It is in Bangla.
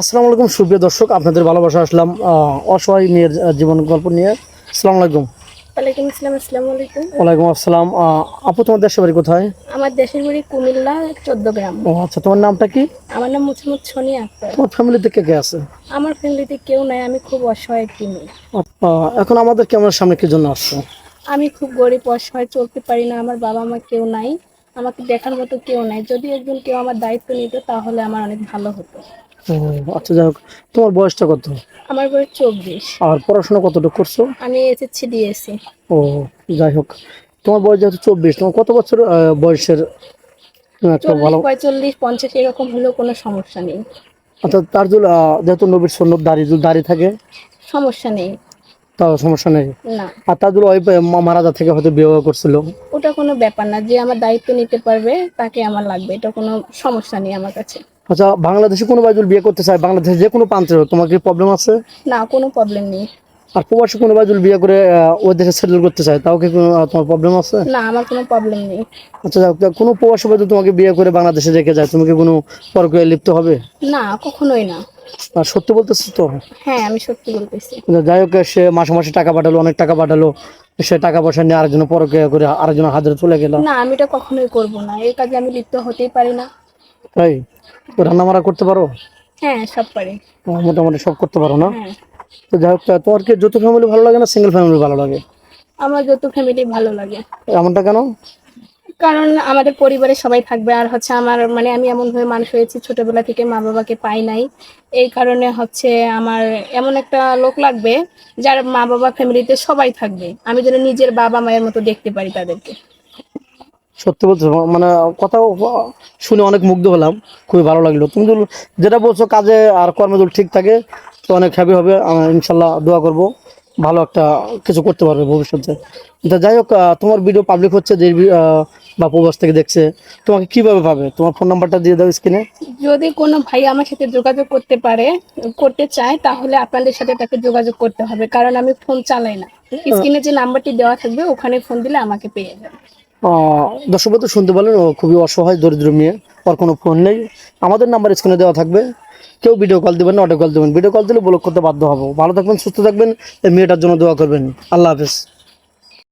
আসসালামু আলাইকুম সুপ্রিয় দর্শক আপনাদের ভালোবাসা আসলাম অসহায় মেয়ের জীবন গল্প নিয়ে। আসসালামু আলাইকুম। ওয়ালাইকুম আসসালাম আসসালামু আলাইকুম। ওয়ালাইকুম আসসালাম। আপু তোমার দেশের বাড়ি কোথায়? আমার দেশের বাড়ি কুমিল্লা চোদ্দ গ্রাম। ও আচ্ছা তোমার নামটা কি? আমার নাম মুছমুদ সোনি আক্তার। তোমার ফ্যামিলিতে কে কে আছে? আমার ফ্যামিলিতে কেউ নাই আমি খুব অসহায় একটি মেয়ে। এখন আমাদের ক্যামেরার সামনে কি জন্য আসছো? আমি খুব গরিব অসহায় চলতে পারি না আমার বাবা মা কেউ নাই আমাকে দেখার মতো কেউ নাই। যদি একজন কেউ আমার দায়িত্ব নিত তাহলে আমার অনেক ভালো হতো। ও আচ্ছা যাই হোক তোমার বয়সটা কত? আমার বয়স চব্বিশ। আর পড়াশোনা কতটুকু করছ? আমি এসেছি দিয়েছি। ও যাই হোক তোমার বয়স যেহেতু চব্বিশ তোমার কত বছর বয়সের ভালো পঁয়তাল্লিশ পঞ্চাশ এরকম হলেও কোনো সমস্যা নেই। অর্থাৎ তার জন্য যেহেতু নবীর সন্ন্যত দাঁড়িয়ে দাঁড়িয়ে থাকে সমস্যা নেই। তাও সমস্যা নেই। না। আর তার জন্য ওই মারা যা থেকে হয়তো বিবাহ করছিল। ওটা কোনো ব্যাপার না যে আমার দায়িত্ব নিতে পারবে তাকে আমার লাগবে এটা কোনো সমস্যা নেই আমার কাছে। আচ্ছা বাংলাদেশে কোনো যদি বিয়ে করতে চায়? বাংলাদেশে যে কোনো প্রান্তে তোমার কি প্রবলেম আছে? না কোনো প্রবলেম নেই। আর প্রবাসী কোনো যদি বিয়ে করে ওই দেশে সেটেল করতে চায় তাও কি কোনো, তোমার প্রবলেম আছে? না আমার কোনো প্রবলেম নেই। আচ্ছা কোনো প্রবাসী যদি তোমাকে বিয়ে করে বাংলাদেশে রেখে যায় তুমি কি কোনো পরকীয়ায় লিপ্ত হবে? না কখনোই না। আর সত্যি বলতেছিস তো? হ্যাঁ আমি সত্যি বলতেছি। যাই হোক সে মাসে মাসে টাকা পাঠালো অনেক টাকা পাঠালো সে টাকা পয়সা নিয়ে আরেকজন পরকে করে আরেকজন হাজার চলে গেল। না আমি এটা কখনোই করব না। এই কাজে আমি লিপ্ত হতেই পারি না। তাই রান্না মারা করতে পারো? হ্যাঁ সব পারি। মোটামুটি সব করতে পারো না? হ্যাঁ। তো যাই হোক তোর কি যৌথ ফ্যামিলি ভালো লাগে না সিঙ্গেল ফ্যামিলি ভালো লাগে? আমার যত ফ্যামিলি ভালো লাগে। এমনটা কেন? কারণ আমাদের পরিবারে সবাই থাকবে আর হচ্ছে আমার মানে আমি এমন ভাবে মানুষ হয়েছি ছোটবেলা থেকে মা বাবাকে পাই নাই। এই কারণে হচ্ছে আমার এমন একটা লোক লাগবে যার মা বাবা ফ্যামিলিতে সবাই থাকবে। আমি যেন নিজের বাবা মায়ের মতো দেখতে পারি তাদেরকে। সত্যি বলছো মানে কথা শুনে অনেক মুগ্ধ হলাম, খুবই ভালো লাগল। তুমি যেটা বলছো কাজে আর কর্মে ঠিক থাকে, তো অনেক হ্যাপি হবে। ইনশাল্লাহ দোয়া করব। ভালো একটা কিছু করতে পারবে ভবিষ্যতে। তা যাই হোক তোমার ভিডিও পাবলিক হচ্ছে যে বা প্রবাস থেকে দেখছে তোমাকে কীভাবে পাবে তোমার ফোন নাম্বারটা দিয়ে দাও স্ক্রিনে যদি কোনো ভাই আমার সাথে যোগাযোগ করতে পারে করতে চায় তাহলে আপনাদের সাথে তাকে যোগাযোগ করতে হবে কারণ আমি ফোন চালাই না। স্ক্রিনে যে নাম্বারটি দেওয়া থাকবে ওখানে ফোন দিলে আমাকে পেয়ে যাবে। দর্শক তো শুনতে পারলেন ও খুবই অসহায়, দরিদ্র মেয়ে, ওর কোনো ফোন নেই। আমাদের নাম্বার স্ক্রিনে দেওয়া থাকবে। কেউ ভিডিও কল দেবেন না অডিও কল দেবেন। ভিডিও কল দিলে ব্লক করতে বাধ্য হব। ভালো থাকবেন, সুস্থ থাকবেন, এই মেয়েটার জন্য দোয়া করবেন। আল্লাহ হাফেজ।